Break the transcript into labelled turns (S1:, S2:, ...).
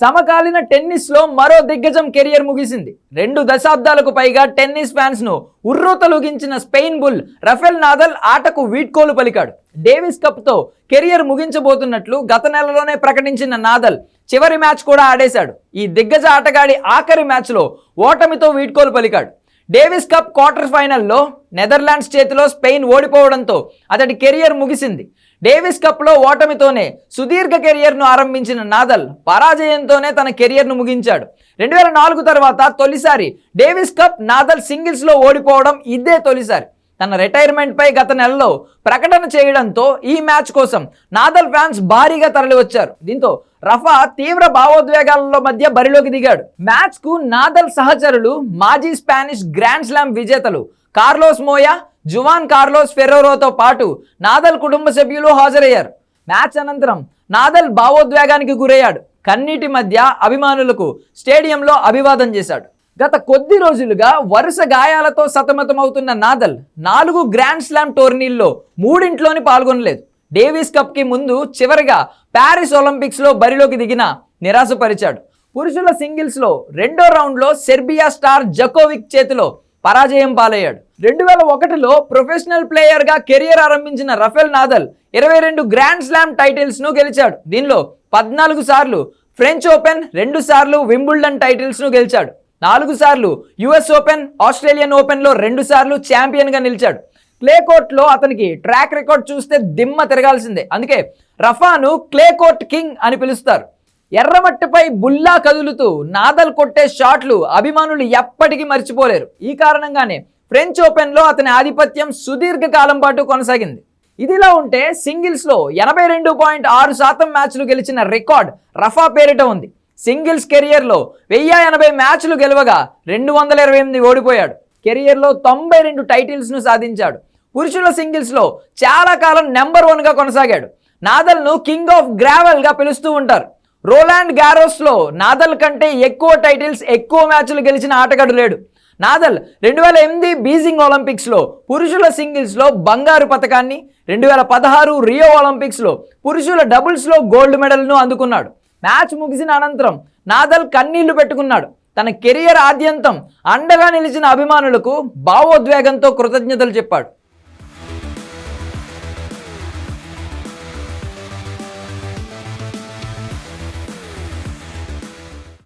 S1: సమకాలీన టెన్నిస్లో మరో దిగ్గజం కెరియర్ ముగిసింది. రెండు దశాబ్దాలకు పైగా టెన్నిస్ ఫ్యాన్స్ను ఉర్రూతలుగించిన స్పెయిన్ బుల్ రఫెల్ నాదల్ ఆటకు వీడ్కోలు పలికాడు. డేవిస్ కప్తో కెరియర్ ముగించబోతున్నట్లు గత నెలలోనే ప్రకటించిన నాదల్ చివరి మ్యాచ్ కూడా ఆడేశాడు. ఈ దిగ్గజ ఆటగాడి ఆఖరి మ్యాచ్లో ఓటమితో వీడ్కోలు పలికాడు. డేవిస్ కప్ క్వార్టర్ ఫైనల్లో నెదర్లాండ్స్ చేతిలో స్పెయిన్ ఓడిపోవడంతో అతడి కెరియర్ ముగిసింది. డేవిస్ కప్లో ఓటమితోనే సుదీర్ఘ కెరియర్ను ఆరంభించిన నాదల్ పరాజయంతోనే తన కెరియర్ను ముగించాడు. రెండు వేల నాలుగు తర్వాత తొలిసారి డేవిస్ కప్ నాదల్ సింగిల్స్లో ఓడిపోవడం ఇదే తొలిసారి. తన రిటైర్మెంట్పై గత నెలలో ప్రకటన చేయడంతో ఈ మ్యాచ్ కోసం నాదల్ ఫ్యాన్స్ భారీగా తరలివచ్చారు. దీంతో రఫా తీవ్ర భావోద్వేగాలలో మధ్య బరిలోకి దిగాడు. మ్యాచ్కు నాదల్ సహచరులు మాజీ స్పానిష్ గ్రాండ్ స్లామ్ విజేతలు కార్లోస్ మోయా జువాన్ కార్లోస్ ఫెరోరోతో పాటు నాదల్ కుటుంబ సభ్యులు హాజరయ్యారు. మ్యాచ్ అనంతరం నాదల్ భావోద్వేగానికి గురయ్యాడు. కన్నీటి మధ్య అభిమానులకు స్టేడియంలో అభివాదం చేశాడు. గత కొద్ది రోజులుగా వరుస గాయాలతో సతమతమవుతున్న నాదల్ నాలుగు గ్రాండ్ స్లామ్ టోర్నీల్లో మూడింట్లోని పాల్గొనలేదు. డేవిస్ కప్కి ముందు చివరిగా ప్యారిస్ ఒలింపిక్స్లో బరిలోకి దిగిన నిరాశపరిచాడు. పురుషుల సింగిల్స్లో రెండో రౌండ్లో సెర్బియా స్టార్ జకోవిక్ చేతిలో పరాజయం పాలయ్యాడు. రెండు వేల ఒకటిలో ప్రొఫెషనల్ ప్లేయర్గా కెరియర్ ఆరంభించిన రఫెల్ నాదల్ ఇరవై రెండు గ్రాండ్ స్లామ్ టైటిల్స్ను గెలిచాడు. దీనిలో పద్నాలుగు సార్లు ఫ్రెంచ్ ఓపెన్ రెండు సార్లు వింబుల్డన్ టైటిల్స్ను గెలిచాడు. నాలుగు సార్లు యుఎస్ ఓపెన్ ఆస్ట్రేలియన్ ఓపెన్లో రెండు సార్లు ఛాంపియన్గా నిలిచాడు. క్లే కోర్ట్లో అతనికి ట్రాక్ రికార్డ్ చూస్తే దిమ్మ తిరగాల్సిందే. అందుకే రఫాను క్లే కోర్ట్ కింగ్ అని పిలుస్తారు. ఎర్రమట్టిపై బుల్లా కదులుతూ నాదల్ కొట్టే షాట్లు అభిమానులు ఎప్పటికీ మర్చిపోలేరు. ఈ కారణంగానే ఫ్రెంచ్ ఓపెన్లో అతని ఆధిపత్యం సుదీర్ఘ కాలం పాటు కొనసాగింది. ఇదిలా ఉంటే సింగిల్స్లో ఎనభై రెండు పాయింట్ ఆరు శాతం మ్యాచ్లు గెలిచిన రికార్డ్ రఫా పేరిట ఉంది. సింగిల్స్ కెరియర్లో వెయ్యి ఎనభై మ్యాచ్లు గెలవగా రెండు వందల ఇరవై ఎనిమిది ఓడిపోయాడు. కెరియర్లో తొంభై రెండు టైటిల్స్ను సాధించాడు. పురుషుల సింగిల్స్లో చాలా కాలం నెంబర్ వన్గా కొనసాగాడు. నాదల్ను కింగ్ ఆఫ్ గ్రావెల్గా పిలుస్తూ ఉంటారు. రోలాండ్ గ్యారోస్లో నాదల్ కంటే ఎక్కువ టైటిల్స్ ఎక్కువ మ్యాచ్లు గెలిచిన ఆటగాడు లేడు. నాదల్ రెండు వేల ఎనిమిది బీజింగ్ ఒలింపిక్స్లో పురుషుల సింగిల్స్లో బంగారు పథకాన్ని రెండు వేల పదహారు రియో ఒలింపిక్స్లో పురుషుల డబుల్స్లో గోల్డ్ మెడల్ను అందుకున్నాడు. మ్యాచ్ ముగిసిన అనంతరం నాదల్ కన్నీళ్ళు పెట్టుకున్నాడు. తన కెరియర్ ఆద్యంతం అండగా నిలిచిన అభిమానులకు భావోద్వేగంతో కృతజ్ఞతలు చెప్పాడు.